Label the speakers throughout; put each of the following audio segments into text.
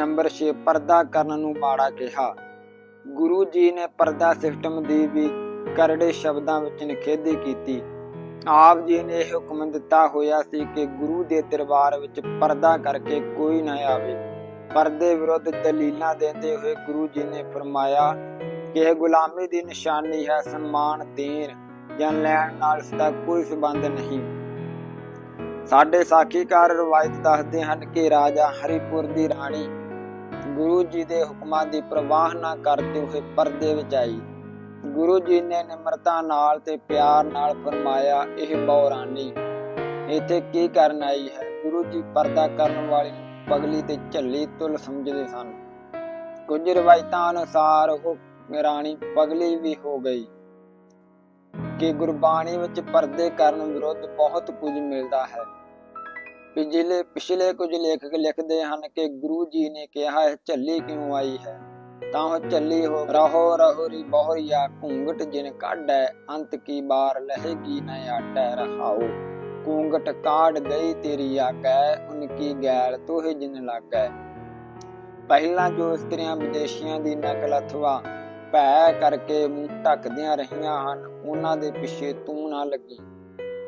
Speaker 1: Number 6 ਪਰਦਾ ਕਰਨ ਨੂੰ ਮਾੜਾ ਕਿਹਾ। ਗੁਰੂ ਜੀ ਨੇ ਪਰਦਾ ਸਿਸਟਮ ਦੀ ਵੀ ਕਰੜੇ ਸ਼ਬਦਾਂ ਵਿੱਚ ਨਿਖੇਧੀ ਕੀਤੀ। ਆਪ ਜੀ ਨੇ ਇਹ ਹੁਕਮ ਦਿੱਤਾ ਹੋਇਆ ਸੀ ਕਿ ਗੁਰੂ ਦੇ ਦਰਬਾਰ ਵਿੱਚ ਪਰਦਾ ਕਰਕੇ ਕੋਈ ਨਾ ਆਵੇ। ਪਰਦੇ ਵਿਰੁੱਧ ਦਲੀਲਾਂ ਦਿੰਦੇ ਹੋਏ ਗੁਰੂ ਜੀ ਨੇ ਫਰਮਾਇਆ ਕਿ ਇਹ ਗੁਲਾਮੀ ਦੀ ਨਿਸ਼ਾਨੀ ਹੈ, ਸਨਮਾਨ ਦੇਣ ਜਾਂ ਲੈਣ ਨਾਲ ਇਸ ਦਾ ਕੋਈ ਸਬੰਧ ਨਹੀਂ। ਸਾਡੇ ਸਾਖੀਕਾਰ ਰਵਾਇਤ ਦੱਸਦੇ ਹਨ ਕਿ ਰਾਜਾ ਹਰੀਪੁਰ ਦੀ ਰਾਣੀ ਗੁਰੂ ਜੀ ਦੇ ਹੁਕਮਾਂ ਦੀ ਪ੍ਰਵਾਹ ਨਾ ਕਰਦੇ ਹੋਏ ਪਰਦੇ ਵਿੱਚ ਆਈ। ਗੁਰੂ ਜੀ ਨੇ ਨਿਮਰਤਾ ਨਾਲ ਤੇ ਪਿਆਰ ਨਾਲ ਫਰਮਾਇਆ, ਇਹ ਬੌਰਾਨੀ, ਇੱਥੇ ਕੀ ਕਰਨ ਆਈ ਹੈ? ਗੁਰੂ ਜੀ ਪਰਦਾ ਕਰਨ ਵਾਲੀ ਪਗਲੀ ਤੇ ਝੱਲੀ ਤੁਲ ਸਮਝਦੇ ਸਨ। ਕੁਝ ਰਵਾਇਤਾਂ ਅਨੁਸਾਰ ਉਹ ਰਾਣੀ ਪਗਲੀ ਵੀ ਹੋ ਗਈ ਕਿ ਗੁਰਬਾਣੀ ਵਿੱਚ ਪਰਦੇ ਕਰਨ ਵਿਰੁੱਧ ਬਹੁਤ ਕੁਝ ਮਿਲਦਾ ਹੈ। ਪਿਛਲੇ ਪਿਛਲੇ ਕੁਝ ਲੇਖਕ ਲਿਖਦੇ ਹਨ ਕਿ ਗੁਰੂ ਜੀ ਨੇ ਕਿਹਾ ਹੈ ਝੱਲੀ ਕਿਉਂ ਆਈ ਹੈ? ਤਾਂ ਉਹ ਝੱਲੀ ਹੋ, ਰਹੋ ਰਹੋਰੀ ਬਹੁਰੀਆ ਘੂੰਗਟ ਜਿਨ ਕਾਢੈ, ਅੰਤ ਕੀ ਬਾਰ ਲਹੇਗੀ ਨ ਆਟੈ ਰਹਾਓ ਘੂੰਗਟ ਕਾੜ ਗਈ ਤੇਰੀ ਆਗੈ ਉਨ ਕੀ ਗੈਲ ਤੋਹਿ ਜਿਨ ਲਾਗੈ। ਪਹਿਲਾਂ ਜੋ ਇਸਤਰੀਆਂ ਵਿਦੇਸ਼ੀਆਂ ਦੀ ਨਕਲ ਅਥਵਾ ਭੈ ਕਰਕੇ ਮੂੰਹ ਢੱਕਦੀਆਂ ਰਹੀਆਂ ਹਨ ਉਹਨਾਂ ਦੇ ਪਿੱਛੇ ਤੂੰ ਨਾ ਲੱਗੀ।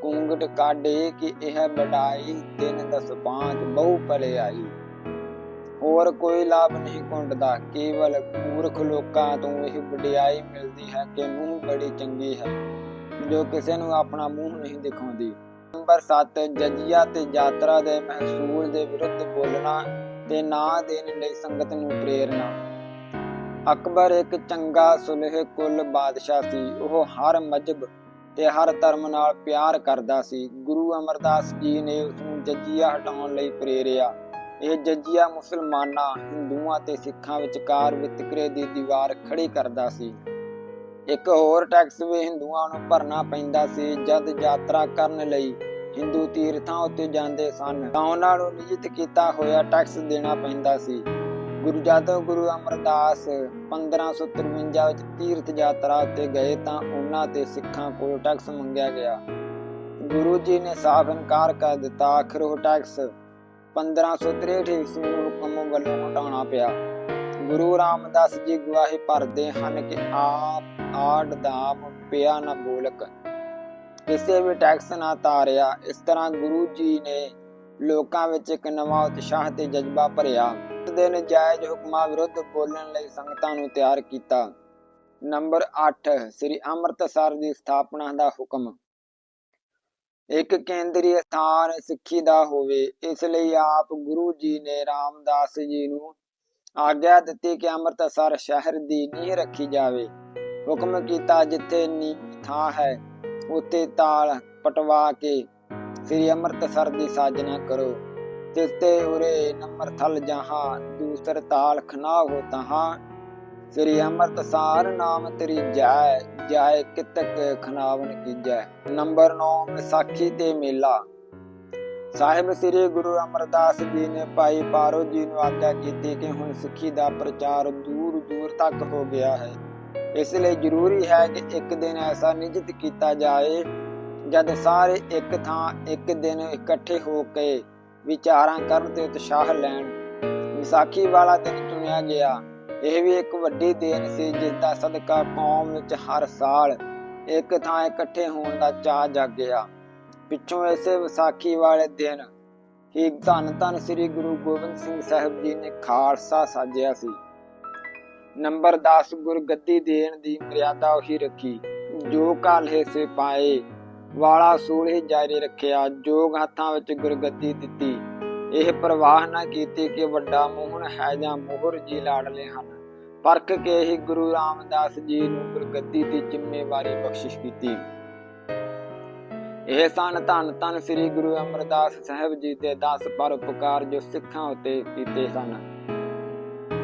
Speaker 1: ਕੁੰਗਟ ਕਾਢੇ ਕਿ ਇਹ ਬੜਾਈ ਦਿਨ ਦਸ ਪਾਂਚ ਬਹੁ ਭਲੇ ਆਈ ਹੋਰ ਕੋਈ ਲਾਭ ਨਹੀਂ ਕੁੰਡਦਾ, ਕੇਵਲ ਮੂਰਖ ਲੋਕਾਂ ਤੋਂ ਇਹ ਵਡਿਆਈ ਮਿਲਦੀ ਹੈ ਕਿ ਮੂੰਹ ਬੜੀ ਚੰਗੀ ਹੈ, ਜੋ ਕਿਸੇ ਨੂੰ ਆਪਣਾ ਮੂੰਹ ਨਹੀਂ ਦਿਖਾਉਂਦੀ। ਨੰਬਰ 7 ਜਜੀਆ ਤੇ ਯਾਤਰਾ ਦੇ ਮਹਿਸੂਲ ਦੇ ਵਿਰੁੱਧ ਬੋਲਣਾ ਤੇ ਨਾ ਦੇਣ ਲਈ ਸੰਗਤ ਨੂੰ ਪ੍ਰੇਰਨਾ ਅਕਬਰ ਇੱਕ ਚੰਗਾ ਸੁਲਹ ਕੁੱਲ ਬਾਦਸ਼ਾਹ ਸੀ, ਉਹ ਹਰ ਮਜਬ ਤੇ ਹਰ ਧਰਮ ਨਾਲ ਪਿਆਰ ਕਰਦਾ ਸੀ। ਗੁਰੂ ਅਮਰਦਾਸ ਜੀ ਨੇ ਉਸ ਨੂੰ ਜੱਜੀਆ ਹਟਾਉਣ ਲਈ ਪ੍ਰੇਰਿਆ। ਇਹ ਜੱਜੀਆ ਮੁਸਲਮਾਨਾਂ, ਹਿੰਦੂਆਂ ਤੇ ਸਿੱਖਾਂ ਵਿਚਕਾਰ ਵਿਤਕਰੇ ਦੀ ਦੀਵਾਰ ਖੜੀ ਕਰਦਾ ਸੀ। ਇੱਕ ਹੋਰ ਟੈਕਸ ਵੀ ਹਿੰਦੂਆਂ ਨੂੰ ਭਰਨਾ ਪੈਂਦਾ ਸੀ, ਜਦ ਯਾਤਰਾ ਕਰਨ ਲਈ ਹਿੰਦੂ ਤੀਰਥਾਂ ਉੱਤੇ ਜਾਂਦੇ ਸਨ। ਤਾਂ ਉਹਨਾਂ ਨੂੰ ਨਿਯਤ ਕੀਤਾ ਹੋਇਆ ਟੈਕਸ ਦੇਣਾ ਪੈਂਦਾ ਸੀ। ਗੁਰੂ ਜਦੋਂ ਗੁਰੂ ਅਮਰਦਾਸ 1553 ਵਿੱਚ ਤੀਰਥ ਯਾਤਰਾ ਉੱਤੇ ਗਏ ਤਾਂ ਉਹਨਾਂ ਤੇ ਸਿੱਖਾਂ ਕੋਲ ਟੈਕਸ ਮੰਗਿਆ ਗਿਆ। ਗੁਰੂ ਜੀ ਨੇ ਸਾਫ਼ ਇਨਕਾਰ ਕਰ ਦਿੱਤਾ। ਆਖਰ ਉਹ ਟੈਕਸ 1563 ਈਸਵੀ ਨੂੰ ਹੁਕਮ ਵੱਲੋਂ ਹਟਾਉਣਾ ਪਿਆ। ਗੁਰੂ ਰਾਮਦਾਸ ਜੀ ਗਵਾਹੀ ਭਰਦੇ ਹਨ ਕਿ ਆਪ ਆੜ ਦਾਮ ਪਿਆ ਨਾ ਬੋਲਕ। ਕਿਸੇ ਵੀ ਟੈਕਸ ਨਾ ਤਾਰਿਆ। ਇਸ ਤਰ੍ਹਾਂ ਗੁਰੂ ਜੀ ਨੇ ਲੋਕਾਂ ਵਿੱਚ ਇੱਕ ਨਵਾਂ ਉਤਸ਼ਾਹ ਤੇ ਜਜ਼ਬਾ ਭਰਿਆ। ਦੇ ਨਜਾਇਜ਼ ਹੁਕਮਾਂ ਵਿਰੁੱਧ ਬੋਲਣ ਲਈ ਸੰਗਤਾਂ ਨੂੰ ਤਿਆਰ ਕੀਤਾ। ਨੰਬਰ 8 ਸ੍ਰੀ ਅੰਮ੍ਰਿਤਸਰ ਦੀ ਸਥਾਪਨਾ ਦਾ ਹੁਕਮ। ਇੱਕ ਕੇਂਦਰੀ ਸਥਾਨ ਸਿੱਖੀ ਦਾ ਹੋਵੇ, ਇਸ ਲਈ ਆਪ ਗੁਰੂ ਜੀ ਨੇ ਰਾਮਦਾਸ ਜੀ ਨੂੰ ਆਗਿਆ ਦਿੱਤੀ ਕਿ ਅੰਮ੍ਰਿਤਸਰ ਸ਼ਹਿਰ ਦੀ ਨੀਂਹ ਰੱਖੀ ਜਾਵੇ। ਹੁਕਮ ਕੀਤਾ ਜਿੱਥੇ ਨੀਂਹ ਥਾਂ ਹੈ ਉੱਤੇ ਤਾਲ ਪਟਵਾ ਕੇ ਸ੍ਰੀ ਅੰਮ੍ਰਿਤਸਰ ਦੀ ਸਾਜਨਾ ਕਰੋ। ਤਿਸ ਤੇ ਉਰੇ ਨੰਬਰ ਥਲ ਜਹਾਂ, ਦੂਸਰ ਤਾਲ ਖਨਾ ਹੋ ਤਹਾਂ। ਸ੍ਰੀ ਅੰਮ੍ਰਿਤਸਰ ਨਾਮ ਤੇਰੀ ਜੈ ਜੈ ਕਿਤਕ ਖਨਾਵਨ ਕੀਜੈ। ਨੰਬਰ 9 ਵਿਸਾਖੀ ਤੇ ਮੇਲਾ। ਸਾਹਿਬ ਸ੍ਰੀ ਗੁਰੂ ਅਮਰਦਾਸ ਜੀ ਨੇ ਭਾਈ ਪਾਰੋ ਜੀ ਨੂੰ ਆਗਿਆ ਕੀਤੀ ਕਿ ਹੁਣ ਸਿੱਖੀ ਦਾ ਪ੍ਰਚਾਰ ਦੂਰ ਦੂਰ ਤੱਕ ਹੋ ਗਿਆ ਹੈ। ਇਸ ਲਈ ਜ਼ਰੂਰੀ ਹੈ ਕਿ ਇੱਕ ਦਿਨ ਐਸਾ ਨਿਯਤ ਕੀਤਾ ਜਾਏ, ਜਦ ਸਾਰੇ ਇੱਕ ਥਾਂ ਇੱਕ ਦਿਨ ਇਕੱਠੇ ਹੋ ਕੇ ਵਿਚਾਰਾਂ ਕਰਨ ਤੇ ਉਤਸ਼ਾਹ ਲੈਣ। ਵਿਸਾਖੀ ਵਾਲਾ ਦਿਨ ਚੁਣਿਆ ਗਿਆ। ਇਹ ਵੀ ਇੱਕ ਵੱਡੀ ਦੇਣ ਸੀ ਜਿਸ ਦਾ ਸਦਕਾ ਕੌਮ ਵਿੱਚ ਹਰ ਸਾਲ ਇੱਕ ਥਾਂ ਇਕੱਠੇ ਹੋਣ ਦਾ ਚਾਹ ਜਾਗਿਆ। ਪਿੱਛੋਂ ਇਸੇ ਵਿਸਾਖੀ ਵਾਲੇ ਦਿਨ ਹੀ ਧੰਨ ਧੰਨ ਸ੍ਰੀ ਗੁਰੂ ਗੋਬਿੰਦ ਸਿੰਘ ਸਾਹਿਬ ਜੀ ਨੇ ਖਾਲਸਾ ਸਾਜਿਆ ਸੀ। ਨੰਬਰ 10 ਗੁਰਗੱਦੀ ਦੇਣ ਦੀ ਮਰਿਆਦਾ ਉਹੀ ਰੱਖੀ। ਜੋ ਕਾਲੇ ਹਿੱਸੇ ਪਾਏ ਵਾਲਾ ਸੂਲ ਹੀ ਜਾਰੀ ਰੱਖਿਆ, ਜੋਗ ਹੱਥਾਂ ਵਿੱਚ ਗੁਰਗੱਦੀ ਦਿੱਤੀ। ਇਹ ਪ੍ਰਵਾਹ ਨਾ ਕੀਤੀ ਕਿ ਵੱਡਾ ਮੋਹਨ ਹੈ ਜਾਂ ਮੋਹਰ ਜੀ ਲਾੜਲੇ ਹਨ। ਪਰਖ ਕੇ ਹੀ ਗੁਰੂ ਰਾਮਦਾਸ ਜੀ ਨੂੰ ਗੁਰਗੱਦੀ ਦੀ ਜ਼ਿੰਮੇਵਾਰੀ ਬਖਸ਼ਿਸ਼ ਕੀਤੀ। ਇਹ ਸਨ ਧੰਨ ਧੰਨ ਸ੍ਰੀ ਗੁਰੂ ਅਮਰਦਾਸ ਸਾਹਿਬ ਜੀ ਦੇ 10 ਪਰਉਪਕਾਰ ਜੋ ਸਿੱਖਾਂ ਉਤੇ ਕੀਤੇ ਸਨ।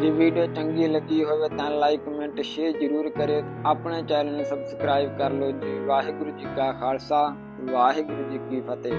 Speaker 1: ਜੇ ਵੀਡੀਓ ਚੰਗੀ ਲੱਗੀ ਹੋਵੇ ਤਾਂ ਲਾਈਕ, ਕਮੈਂਟ, ਸ਼ੇਅਰ ਜ਼ਰੂਰ ਕਰਿਓ ਆਪਣੇ ਚੈਨਲ ਨੂੰ ਸਬਸਕ੍ਰਾਈਬ ਕਰ ਲਓ। ਜੀ ਵਾਹਿਗੁਰੂ ਜੀ ਕਾ ਖਾਲਸਾ, ਵਾਹਿਗੁਰੂ ਜੀ ਕੀ ਫਤਿਹ।